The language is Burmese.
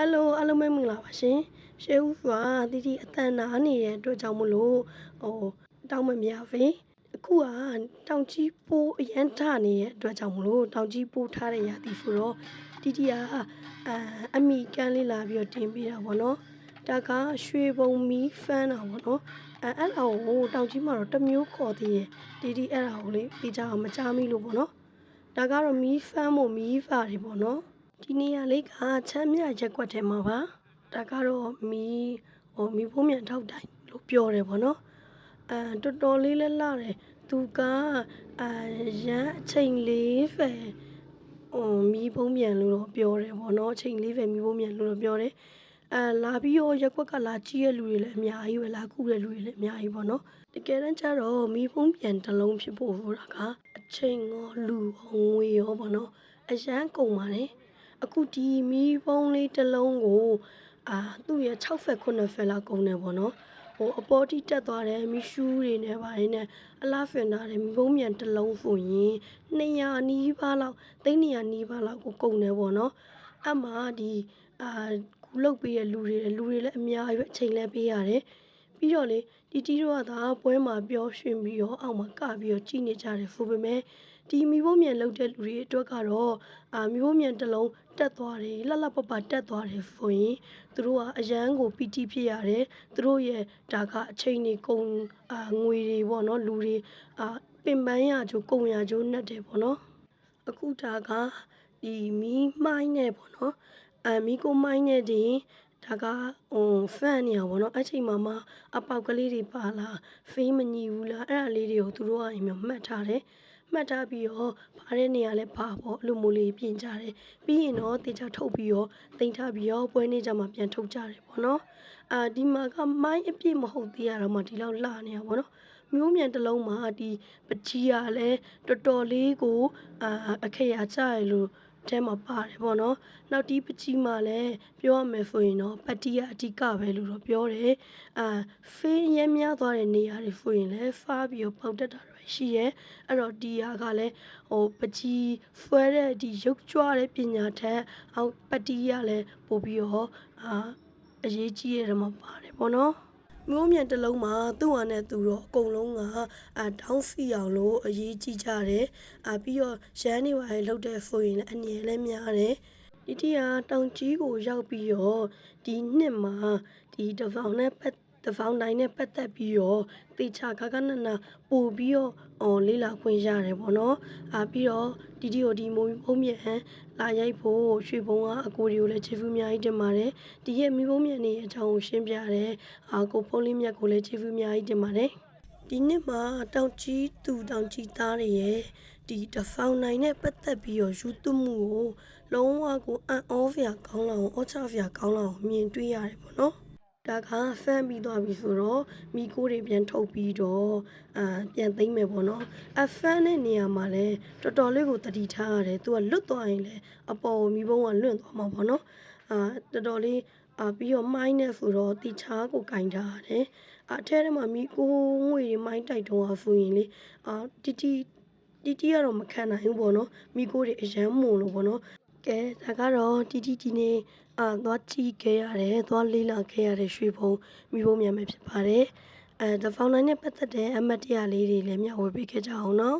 ဟယ်လိုအားလုံးပဲမင်္ဂလာပါရှင်ရှေးဦးစွာတီတီအတန်နာနေတဲ့အတွက်ကြောင့်မလို့ဟိုတောင်းမမြဖေးအခုကတောင်ကြီးပိုးအရန်ထနေတဲ့အတွက်ကြောင့်မလို့တောင်ကြီးပိုးထားတဲ့ရာသီဆိုတော့တီတီကအအမိကန်းလေးလာပြီးတော့တင်ပေးတာပေါ့နော်ဒါကရွှေဘုံမီဖန်းတာပေါ့နော်အဲအဲ့ဒါကိုတောင်ကြီးမှာတော့တစ်မျိုးခေါ်သေးတယ်တီတီအဲ့ဒါကိုလေသိကြအောင်မချမိလို့ပေါ့နော်ဒါကတော့မီဖန်းမို့မီဖာတွေပေါ့နော် ဒီနေရာလေးကချမ်းမြရက်ကွက်ထဲမှာပါဒါကတော့မီဟိုမီဖို့မြန်ထောက်တိုင်လို့ပြောတယ်ဗောနော်အဲတော်တော်လေးလဲလာတယ်သူကအာရန်အချိန်လေးပဲဟိုမီဖုံးမြန်လို့တော့ပြောတယ်ဗောနော်အချိန်လေးပဲမီဖုံးမြန်လို့တော့ပြောတယ်အဲလာပြီးတော့ရက်ကွက်ကလာကြည့်ရလူတွေလည်းအများကြီးပဲလာကူတဲ့လူတွေလည်းအများကြီးပေါ့နော်တကယ်တမ်းကျတော့မီဖုံးပြန်တစ်လုံးဖြစ်ဖို့ဆိုတာကအချိန်ရောလူရောငွေရောပေါ့နော်အရန်ကုန်ပါတယ် အခုဒီမီးပုံးလေးတစ်လုံးကိုအာသူ့ရဲ့6ဖက်9ဖက်လောက်ကုန်တယ်ပေါ့နော်ဟိုအပေါ်တိတက်သွားတယ်မီရှူးတွေနဲ့ပါရင်းနဲ့အလားဖင်တာတယ်မီးပုံးမြန်တစ်လုံးဆိုရင်200နီးပါးလောက်300နီးပါးလောက်ကိုကုန်တယ်ပေါ့နော်အမှဒီအာကူလုတ်ပေးတဲ့လူတွေလူတွေလည်းအများကြီးပဲအချိန်လည်းပေးရတယ် ပြီးတော့လေဒီတီတို့ကသာပွဲမှာပျော်ရွှင်ပြီးတော့အောက်မှာကပြီးတော့ကြည်နေကြတယ်ဆိုပေမဲ့ဒီမီးပုံးမြန်လုတ်တဲ့လူတွေအတွက်ကတော့အာမီးပုံးမြန်တစ်လုံးတက်သွားတယ်လှလှပပတက်သွားတယ်ဆိုရင်သူတို့ကအရန်ကိုပီတိဖြစ်ရတယ်သူတို့ရဲ့ဒါကအချိန်တွေကုန်အာငွေတွေပေါ့နော်လူတွေအာပင်ပန်းရချိုးကုန်ရချိုးနဲ့တယ်ပေါ့နော်အခုဒါကဒီမီးမိုင်းနဲ့ပေါ့နော်အာမီးကိုမိုင်းနဲ့တင် ဒါကဟိုဖန်နေရပါတော့အဲ့ချိန်မှာမှအပေါက်ကလေးတွေပါလာဖေးမညီဘူးလားအဲ့ဒါလေးတွေကိုသူတို့ကအိမ်မှာမှတ်ထားတယ်မှတ်ထားပြီးတော့ဘာတဲ့နေရာလဲဘာပေါ့အဲ့လိုမျိုးလေးပြင်ကြတယ်ပြီးရင်တော့တေချာထုတ်ပြီးတော့တင်ထားပြီးတော့ပွဲနေကြမှာပြန်ထုတ်ကြတယ်ပေါ့နော်အာဒီမှာကမိုင်းအပြည့်မဟုတ်သေးရတော့မှဒီလောက်လှနေရပါတော့မျိုးမြန်တစ်လုံးမှာဒီပကြီးရလဲတော်တော်လေးကိုအာအခရာကြရလို့ တဲမှာပါတယ်ပေါ့နော်။နောက်ဒီပကြီးမှာလည်းပြောရမယ်ဆိုရင်တော့ပတိယအဓိကပဲလို့တော့ပြောတယ်။အာဖေးရဲများသွားတဲ့နေရာတွေဆိုရင်လည်းဖားပြီးတော့ပေါက်တက်တာတွေရှိရဲ။အဲ့တော့ဒီဟာကလည်းဟိုပကြီးဖွဲတဲ့ဒီရုပ်ကြွတဲ့ပညာထက်အောက်ပတိယလည်းပို့ပြီးတော့အာအရေးကြီးရမှာပါတယ်ပေါ့နော်။ မျိုးမြန်တစ်လုံးမှာသူ့ဟာနဲ့သူတော့အကုန်လုံးကအာတောင်းစီအောင်လို့အရေးကြီးကြတယ်အာပြီးတော့ရန်နေပါလေလှုပ်တဲ့ဆိုရင်လည်းအငြင်းလည်းများတယ်ဒီတီဟာတောင်ကြီးကိုရောက်ပြီးတော့ဒီနှစ်မှာဒီတဖောင်နဲ့ပတ် တဖောင်တိုင်းနဲ့ပတ်သက်ပြီးတော့တေချာခါခါနနာပို့ပြီးတော့အော်လေးလာခွင့်ရတယ်ပေါ့နော်အာပြီးတော့ဒီဒီကိုဒီမိုးဘုံမြန်လာရိုက်ဖို့ရွှေဘုံကအကိုတွေကိုလည်းချေဖူးအများကြီးတင်ပါတယ်ဒီရဲ့မိဘုံမြန်နေအကြောင်းကိုရှင်းပြတယ်အာကိုဖုံးလေးမြတ်ကိုလည်းချေဖူးအများကြီးတင်ပါတယ်ဒီနှစ်မှာတောင်ကြီးသူတောင်ကြီးသားတွေရဲ့ဒီတဖောင်နိုင်နဲ့ပတ်သက်ပြီးတော့ယူသွမှုကိုလုံးဝကိုအံ့ဩစရာကောင်းလောက်အောင်အောချစရာကောင်းလောက်အောင်မြင်တွေ့ရတယ်ပေါ့နော် ဒါကဖန်ပြီးသွားပြီဆိုတော့မိကိုတွေပြန်ထုတ်ပြီးတော့အာပြန်သိမ့်မယ်ပေါ့နော်အဖန်တဲ့နေရာမှာလဲတော်တော်လေးကိုတတိထားရတယ်သူကလွတ်သွားရင်လဲအပေါ်မိဘုံကလွင့်သွားမှာပေါ့နော်အာတော်တော်လေးအာပြီးတော့မိုင်းနဲ့ဆိုတော့တီချားကိုကင်ထားရတယ်အထဲထဲမှာမိကိုငွေတွေမိုင်းတိုက်တော့ဆိုရင်လေအာတီတီတီတီကတော့မခံနိုင်ဘူးပေါ့နော်မိကိုတွေအရန်မုံလို့ပေါ့နော် ကဲဒါကတော့တီတီဒီနေ့အာသွားကြည့်ခဲ့ရတယ်သွားလေးလာခဲ့ရတဲ့ရွှေဘုံမိဘုံမြန်မယ်ဖြစ်ပါတယ်အဲ The Fountain နဲ့ပတ်သက်တဲ့အမှတ်တရလေးတွေလည်းမျှဝေပေးခဲ့ကြအောင်နော်